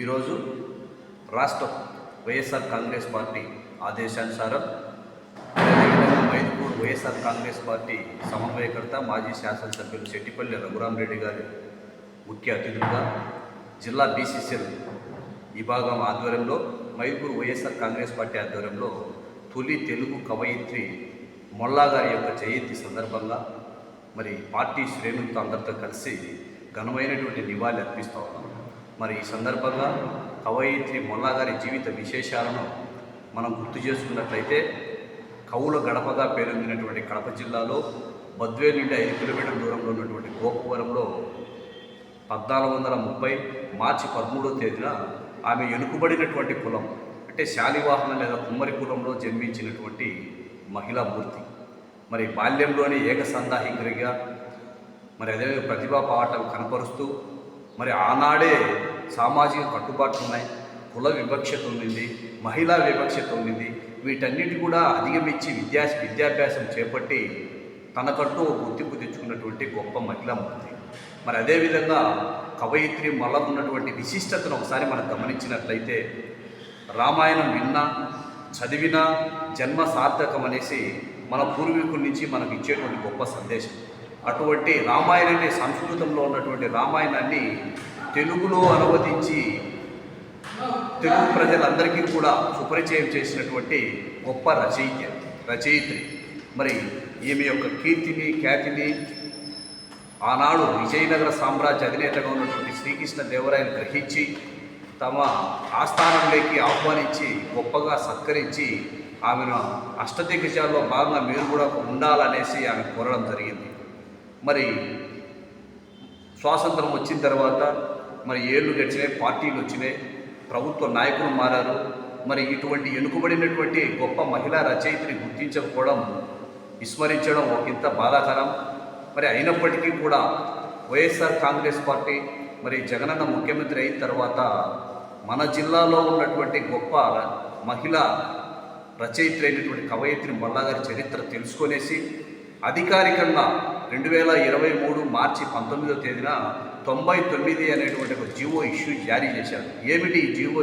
ఈరోజు రాష్ట్ర వైఎస్ఆర్ కాంగ్రెస్ పార్టీ ఆదేశానుసారం అదేవిధంగా వైఎస్ఆర్ కాంగ్రెస్ పార్టీ సమన్వయకర్త మాజీ శాసనసభ్యులు చెట్టిపల్లి రఘురామరెడ్డి గారి ముఖ్య అతిథులుగా జిల్లా బీసీసీఎల్ విభాగం ఆధ్వర్యంలో మైపూర్ వైఎస్ఆర్ కాంగ్రెస్ పార్టీ ఆధ్వర్యంలో తొలి తెలుగు కవయిత్రి మొల్లా గారి యొక్క జయంతి సందర్భంగా మరి పార్టీ శ్రేణులతో అందరితో కలిసి ఘనమైనటువంటి నివాళి అర్పిస్తూ ఉన్నాం. మరి ఈ సందర్భంగా కవయిత్రి మొల్లా గారి జీవిత విశేషాలను మనం గుర్తు చేసుకున్నట్లయితే కవుల గడపగా పేరొందినటువంటి కడప జిల్లాలో బద్వేలు నుండి ఐదు కిలోమీటర్ల దూరంలో ఉన్నటువంటి గోపవరంలో పద్నాలుగు వందల ముప్పై మార్చి పదమూడవ తేదీన ఆమె ఎనుకబడినటువంటి కులం అంటే శాలివాహన లేదా కుమ్మరి కులంలో జన్మించినటువంటి మహిళా మూర్తి. మరి బాల్యంలోనే ఏకసందాహికరిగా మరి అదే ప్రతిభా పాటలు కనపరుస్తూ మరి ఆనాడే సామాజిక కట్టుబాట్లు ఉన్నాయి కుల వివక్షత ఉండింది మహిళా వివక్షత ఉండింది వీటన్నిటి కూడా అధిగమించి విద్యా విద్యాభ్యాసం చేపట్టి తనకంటూ గుర్తింపు తెచ్చుకున్నటువంటి గొప్ప మహిళా మూర్తి మరి అదేవిధంగా కవయిత్రి మల్ల ఉన్నటువంటి విశిష్టతను ఒకసారి మనం గమనించినట్లయితే రామాయణం విన్నా చదివినా జన్మ సార్థకం అనేసి మన పూర్వీకుల నుంచి మనకు ఇచ్చేటువంటి గొప్ప సందేశం. అటువంటి రామాయణాన్ని సంస్కృతంలో ఉన్నటువంటి రామాయణాన్ని తెలుగులో అనువదించి తెలుగు ప్రజలందరికీ కూడా సుపరిచయం చేసినటువంటి గొప్ప రచయిత రచయిత్రి. మరి ఈమె యొక్క కీర్తిని ఖ్యాతిని ఆనాడు విజయనగర సామ్రాజ్య అధినేతగా ఉన్నటువంటి శ్రీకృష్ణ దేవరాయలు గ్రహించి తమ ఆస్థానంలోకి ఆహ్వానించి గొప్పగా సత్కరించి ఆమెను అష్టదిగ్గజాల్లో భాగంగా మీరు కూడా ఉండాలనేసి ఆమె కోరడం జరిగింది. మరి స్వాతంత్రం వచ్చిన తర్వాత మరి ఏళ్ళు గడిచినాయి పార్టీలు వచ్చినాయి ప్రభుత్వ నాయకులు మారారు. మరి ఇటువంటి ఎన్నుకబడినటువంటి గొప్ప మహిళా రచయిత్రి గుర్తించకపోవడం విస్మరించడం ఒకంత బాధాకరం. మరి అయినప్పటికీ కూడా వైఎస్ఆర్ కాంగ్రెస్ పార్టీ మరి జగనన్న ముఖ్యమంత్రి అయిన తర్వాత మన జిల్లాలో ఉన్నటువంటి గొప్ప మహిళ రచయిత్రి అయినటువంటి కవయిత్రి మల్లాగారి చరిత్ర తెలుసుకొనేసి అధికారికంగా రెండు వేల ఇరవై మూడు మార్చి పంతొమ్మిదో తేదీన తొంభై తొమ్మిది అనేటువంటి ఒక జీవో ఇష్యూ జారీ చేశారు. ఏమిటి ఈ జీవో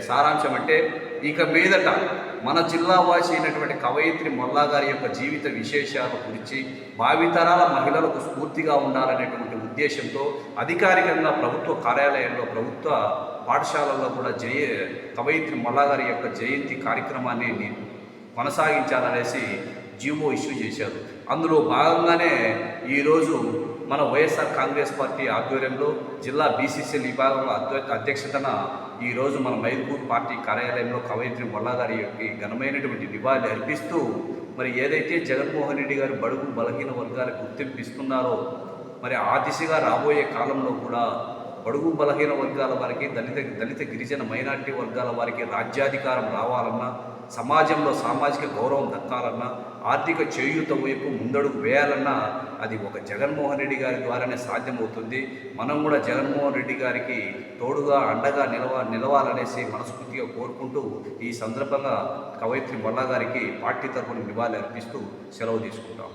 సారాంశం అంటే ఇక మీదట మన జిల్లా వాసి అయినటువంటి కవయిత్రి మొల్లా గారి యొక్క జీవిత విశేషాల గురించి భావితరాల మహిళలకు స్ఫూర్తిగా ఉండాలనేటువంటి ఉద్దేశంతో అధికారికంగా ప్రభుత్వ కార్యాలయంలో ప్రభుత్వ పాఠశాలల్లో కూడా జయ కవయిత్రి మొల్లా గారి యొక్క జయంతి కార్యక్రమాన్ని కొనసాగించాలనేసి జీవో ఇష్యూ చేశారు. అందులో భాగంగానే ఈరోజు మన వైఎస్ఆర్ కాంగ్రెస్ పార్టీ ఆధ్వర్యంలో జిల్లా బీసీసీఎల్ విభాగంలో అధ్య- అధ్యక్షతన ఈరోజు మన మైల్పూర్ పార్టీ కార్యాలయంలో కవయిత్రి మొల్లాగారి యొక్క ఘనమైనటువంటి నివాళి అర్పిస్తూ మరి ఏదైతే జగన్మోహన్ రెడ్డి గారు బడుగు బలహీన వర్గాలకు గుర్తింపు ఇస్తున్నారో మరి ఆ దిశగా రాబోయే కాలంలో కూడా బడుగు బలహీన వర్గాల వారికి దళిత దళిత గిరిజన మైనారిటీ వర్గాల వారికి రాజ్యాధికారం రావాలన్నా సమాజంలో సామాజిక గౌరవం దక్కాలన్నా ఆర్థిక చేయూత వైపు ముందడుగు వేయాలన్నా అది ఒక జగన్మోహన్ రెడ్డి గారి ద్వారానే సాధ్యమవుతుంది. మనం కూడా జగన్మోహన్ రెడ్డి గారికి తోడుగా అండగా నిలవ నిలవాలనేసి మనస్ఫూర్తిగా కోరుకుంటూ ఈ సందర్భంగా కవయిత్రి మొల్లా గారికి పార్టీ తరఫున నివాళి అర్పిస్తూ సెలవు తీసుకుంటాం.